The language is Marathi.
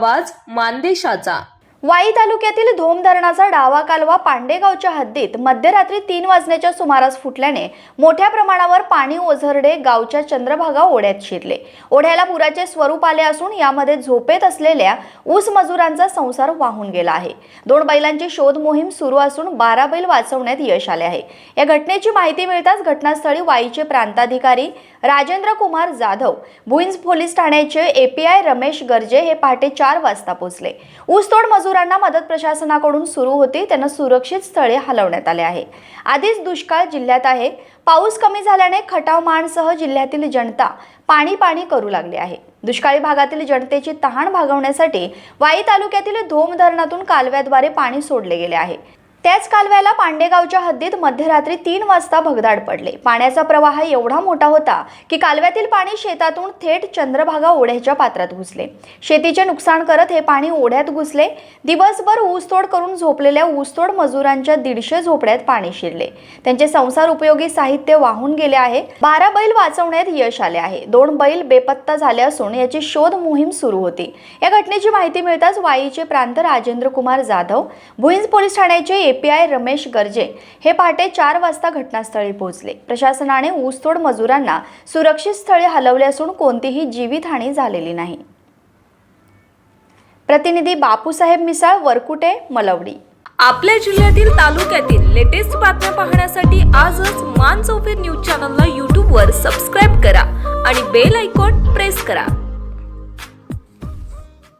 आवाज मानदेशाचा. वाई तालुक्यातील धोम धरणाचा डावा कालवा पांडेगावच्या हद्दीत मध्यरात्री तीन वाजण्याच्या सुमारास फुटल्याने मोठ्या प्रमाणावर पाणी ओझरडे गावच्या चंद्रभागा ओढ्यात शिरले. ओढ्याला पुराचे स्वरूप आले असून यामध्ये झोपेत असलेल्या ऊस मजुरांचा संसार वाहून गेला आहे. दोन बैलांची शोध मोहीम सुरू असून बारा बैल वाचवण्यात यश आले आहे. या घटनेची माहिती मिळताच घटनास्थळी वाईचे प्रांताधिकारी राजेंद्र कुमार जाधव भुईंज पोलीस ठाण्याचे एपीआय रमेश गर्जे हे पहाटे चार वाजता पोहोचले. ऊसतोड मजुरांना मदत प्रशासनाकडून सुरू होती. त्यांना सुरक्षित स्थळे हलवण्यात आले आहे. आधीच दुष्काळ जिल्ह्यात आहे. पाऊस कमी झाल्याने खटाव माणसह जिल्ह्यातील जनता पाणी पाणी करू लागली आहे. दुष्काळी भागातील जनतेची तहान भागवण्यासाठी वाई तालुक्यातील धोम धरणातून कालव्याद्वारे पाणी सोडले गेले आहे. त्याच कालव्याला पांडेगावच्या हद्दीत मध्यरात्री तीन वाजता भगदाड पडले. पाण्याचा प्रवाह एवढा मोठा होता की कालव्यातील पाणी शेतातून थेट चंद्रभागा ओढ्याच्या पात्रात घुसले. शेतीचे नुकसान करत हे पाणी ओढ्यात घुसले. दिवसभर ऊसतोड करून झोपलेल्या ऊसतोड मजुरांच्या दीडशे झोपड्यात पाणी शिरले. त्यांचे संसार उपयोगी साहित्य वाहून गेले आहे. बारा बैल वाचवण्यात यश आले आहे. दोन बैल बेपत्ता झाले असून याची शोध मोहीम सुरू होती. या घटनेची माहिती मिळताच वाईचे प्रांत राजेंद्र कुमार जाधव भुईंज पोलीस ठाण्याचे एपीआय रमेश गर्जे हे पहाटे चार वाजता घटनास्थळी पोहोचले. प्रशासनाने ऊसतोड मजुरांना सुरक्षित स्थळी हलवले असून कोणतीही जीवितहानी झालेली नाही. प्रतिनिधी बापूसाहेब मिसाळ वरकुटे मलवडी. आपल्या जिल्ह्यातील तालुक्यातील लेटेस्ट बातम्या पाहण्यासाठी आजच मान चौफेर न्यूज चॅनलला यूट्यूबवर सबस्क्राईब करा आणि बेल आयकॉन प्रेस करा.